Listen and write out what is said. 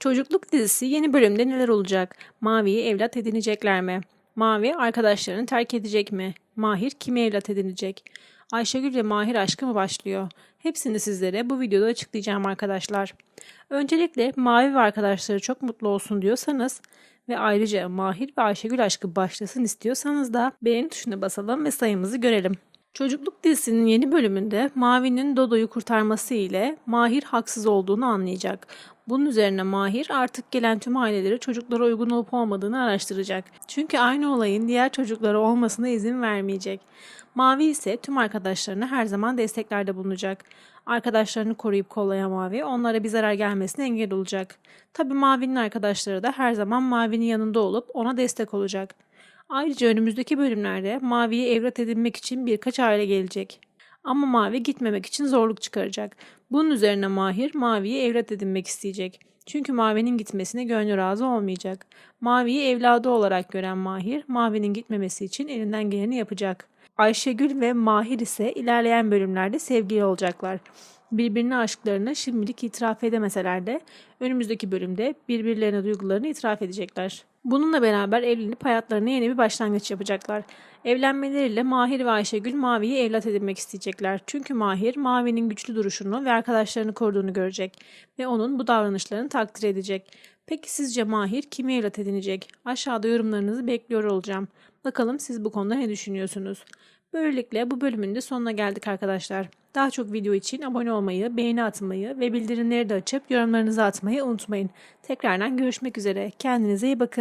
Çocukluk dizisi yeni bölümde neler olacak? Mavi'yi evlat edinecekler mi? Mavi arkadaşlarını terk edecek mi? Mahir kimi evlat edinecek? Ayşegül ve Mahir aşkı mı başlıyor? Hepsini sizlere bu videoda açıklayacağım arkadaşlar. Öncelikle Mavi ve arkadaşları çok mutlu olsun diyorsanız ve ayrıca Mahir ve Ayşegül aşkı başlasın istiyorsanız da beğeni tuşuna basalım ve sayımızı görelim. Çocukluk dizisinin yeni bölümünde Mavi'nin Dodo'yu kurtarması ile Mahir haksız olduğunu anlayacak. Bunun üzerine Mahir artık gelen tüm aileleri çocuklara uygun olup olmadığını araştıracak. Çünkü aynı olayın diğer çocuklara olmasına izin vermeyecek. Mavi ise tüm arkadaşlarına her zaman desteklerde bulunacak. Arkadaşlarını koruyup kollayan Mavi onlara bir zarar gelmesine engel olacak. Tabii Mavi'nin arkadaşları da her zaman Mavi'nin yanında olup ona destek olacak. Ayrıca önümüzdeki bölümlerde Mavi'yi evlat edinmek için birkaç aile gelecek. Ama Mavi gitmemek için zorluk çıkaracak. Bunun üzerine Mahir Mavi'yi evlat edinmek isteyecek. Çünkü Mavi'nin gitmesine gönlü razı olmayacak. Mavi'yi evladı olarak gören Mahir, Mavi'nin gitmemesi için elinden geleni yapacak. Ayşegül ve Mahir ise ilerleyen bölümlerde sevgili olacaklar. Birbirine aşklarını şimdilik itiraf edemeseler de önümüzdeki bölümde birbirlerine duygularını itiraf edecekler. Bununla beraber evlenip hayatlarına yeni bir başlangıç yapacaklar. Evlenmeleriyle Mahir ve Ayşegül Mavi'yi evlat edinmek isteyecekler. Çünkü Mahir Mavi'nin güçlü duruşunu ve arkadaşlarını koruduğunu görecek ve onun bu davranışlarını takdir edecek. Peki sizce Mahir kimi evlat edinecek? Aşağıda yorumlarınızı bekliyor olacağım. Bakalım siz bu konuda ne düşünüyorsunuz? Böylelikle bu bölümün de sonuna geldik arkadaşlar. Daha çok video için abone olmayı, beğeni atmayı ve bildirimleri de açıp yorumlarınızı atmayı unutmayın. Tekrardan görüşmek üzere. Kendinize iyi bakın.